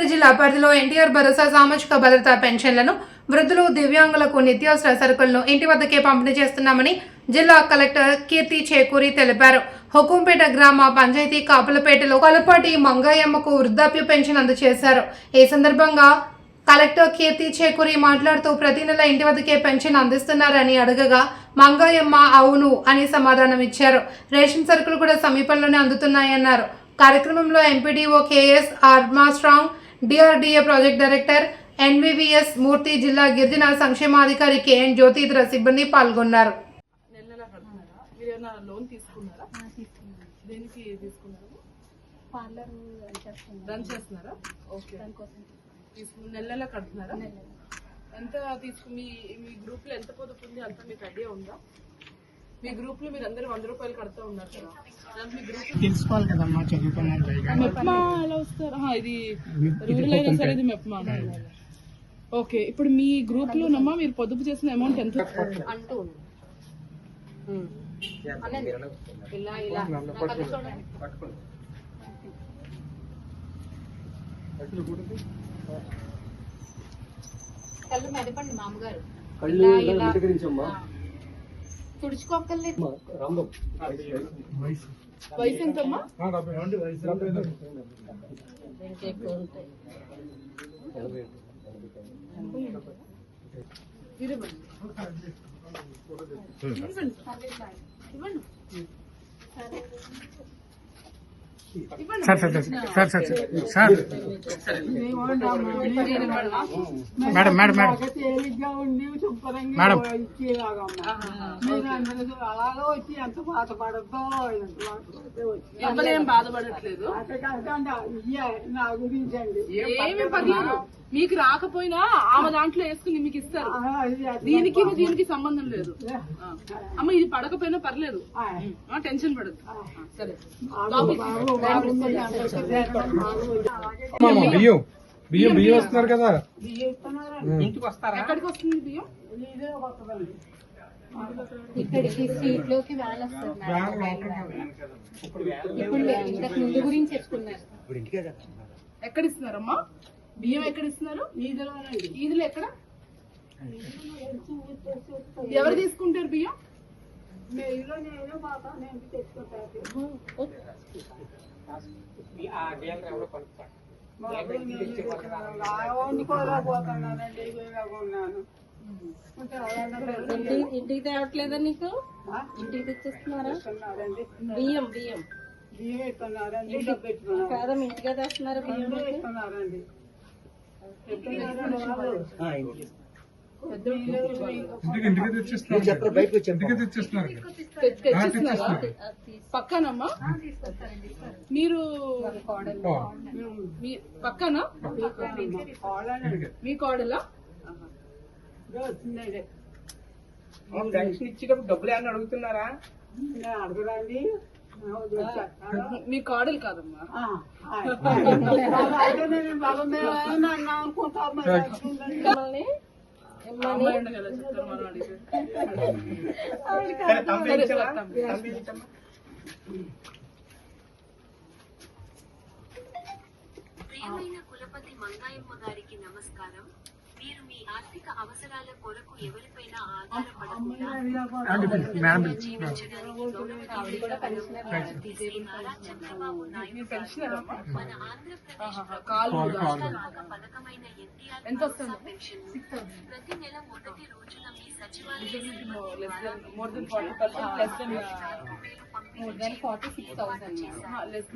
తూర్పుగోదావరి జిల్లా పరిధిలో ఎన్టీఆర్ భరోసా సామాజిక భద్రతా పెన్షన్లను వృద్ధులు దివ్యాంగులకు నిత్యావసర సరుకులను ఇంటి వద్దకే పంపిణీ చేస్తున్నామని జిల్లా కలెక్టర్ కీర్తి చేకూరి తెలిపారు. హుకుంపేట గ్రామ పంచాయతీ కాపులపేటలో కలపాటి మంగయ్యమ్మకు వృద్ధాప్య పెన్షన్ అందజేశారు. ఈ సందర్భంగా కలెక్టర్ కీర్తి చేకూరి మాట్లాడుతూ ప్రతి నెల ఇంటి వద్దకే పెన్షన్ అందిస్తున్నారని అడగగా మంగయ్యమ్మ అవును అని సమాధానం ఇచ్చారు. రేషన్ సరుకులు కూడా సమీపంలోనే అందుతున్నాయన్నారు. కార్యక్రమంలో MPDO K S Armstrong DRDA project director NVVS Murthy జిల్లా గిరిజన సంక్షేమాధికారి కేఎన్ జ్యోతి ఇతర సిబ్బంది పాల్గొన్నారు నెల నెల కడుతున్నారా మీరు ఏమైనా లోన్ తీసుకున్నారా? దేనికి తీసుకున్నారు? పార్లర్ చేస్తుంది రన్ చేస్తున్నారా? ఓకే. దానికోసం తీసుకుని నెల నెల కడుతున్నారా? ఎంత తీసుకు మీ మీ గ్రూప్లో ఎంత పొదుపు ఉంది? అంత మీకు ఐడియా ఉందా? మీ గ్రూప్లో మీరు అందరూ వంద రూపాయలు కడుతూ ఉన్నారు కదా. మీ గ్రూప్ తెలుసుకోవాలి కదమ్మా చదువుకున్న పైగా మెప్మా ఎలా వస్తారు. ఆహా, ఇది రూరల్ అయినా సరే ఇది మెప్మా ఓకే ఇప్పుడు మీ గ్రూప్ లోనమ్మా మీరు పొదుపు చేసిన అమౌంట్ ఎంత? అంటూ ఇలా ఇలా. కళ్ళు కళ్ళు మెదపండి మామగారు. ఇలా ఇలా. ఆ. తుడుచుకోకర్లేదు వయసు ఎంతమ్మా ఇవ్వండి. ఇవ్వండి sir sir sir sir sir sir madam madam madam. Madam. మీకు రాకపోయినా ఆమె దాంట్లో వేసుకుని మీకు ఇస్తారు. దీనికి దీనికి సంబంధం లేదు. అమ్మ ఇది పడకపోయినా పర్లేదు. టెన్షన్ పడదు సరే. బియ్యం. బియ్యం బియ్యం వస్తున్నారు కదా. ఇస్తున్నారా? ఎక్కడికి వస్తుంది బియ్యం. ఇక్కడికి సీట్లోకి వ్యాన్ వస్తుంది మేడం. ఇప్పుడు లేదు. ఇంతకు ముందు గురించి ఎక్కడ ఇస్తున్నారమ్మా బియ్యం ఎక్కడ ఇస్తున్నారు. ఈదులు ఎక్కడ? ఎవరు తీసుకుంటారు బియ్యం? ఇంటికి తేవట్లేదా నీకు? ఇంటికి తెచ్చిస్తున్నారా. బియ్యం బియ్యం. బియ్యం ఇస్తున్నారండి. కాదమ్మ ఇంటిగా తెస్తున్నారా బియ్యం? ఇస్తున్నారండి. పక్కనమ్మా? మీరు పక్కన. మీ కోడలా. పెన్షన్ ఇచ్చేటప్పుడు డబ్బులు ఏమైనా అడుగుతున్నారా? వచ్చాక. మీ కోడలు కాదమ్మా. అనుకుంటా ప్రియమైన కులపతి మంగాయమ్మ గారికి నమస్కారం. మీరు మీ ఆర్థిక అవసరాల కొరకు ఎవరిపైన ఆధారపడకుండా మేడం జీవించడానికి గౌరవనీయులు శ్రీ నారా చంద్రబాబు నాయుడు గారు మన ఆంధ్రప్రదేశ్ కాలు ప్రభుత్వ ఒక పథకమైన ఎన్టీఆర్ ఎంత భరోసా వస్తుంది? పెన్షన్ ప్రతి నెల మొదటి రోజున మీ సచివాలయ సిబ్బంది లెస్ ద్వారా then more than forty percent less